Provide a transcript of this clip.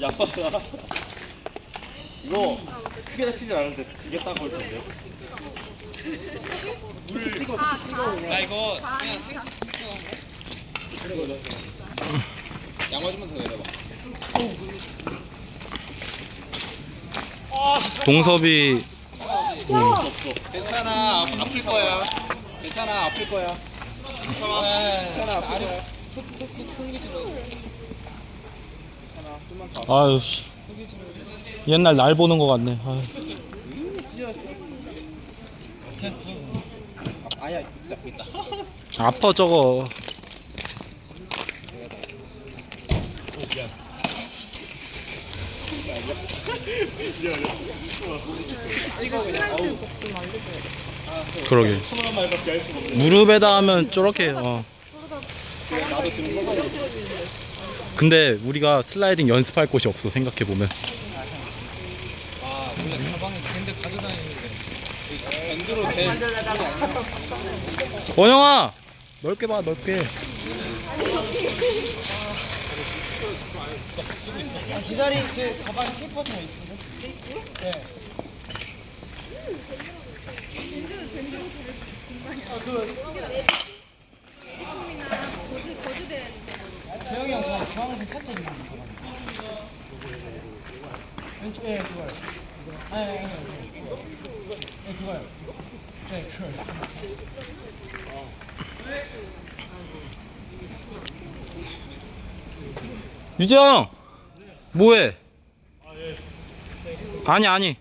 약하다. 이거 크게 다치진 않은데 이게 딱 걸릴 텐데. 나 이거 그냥 생수 양화 좀만 더 내려봐. 동섭이 괜찮아 아, 아플 거야. 괜찮아 아플 거야. 괜찮아 아플 거야. 괜찮아 좀만 더. 아유 씨. 옛날 날 보는 것 같네 아유. 찢었어. 아, 아야 진짜 있다. 아파 저거 그러게 천원 말 없네. 무릎에다 하면 저렇게 어. 근데 우리가 슬라이딩 연습할 곳이 없어 생각해보면. 원영아 넓게 봐 넓게 제자리 제 가방에 테이퍼가 있는데. 그냥 주황색. 유재형 뭐해 아니 아니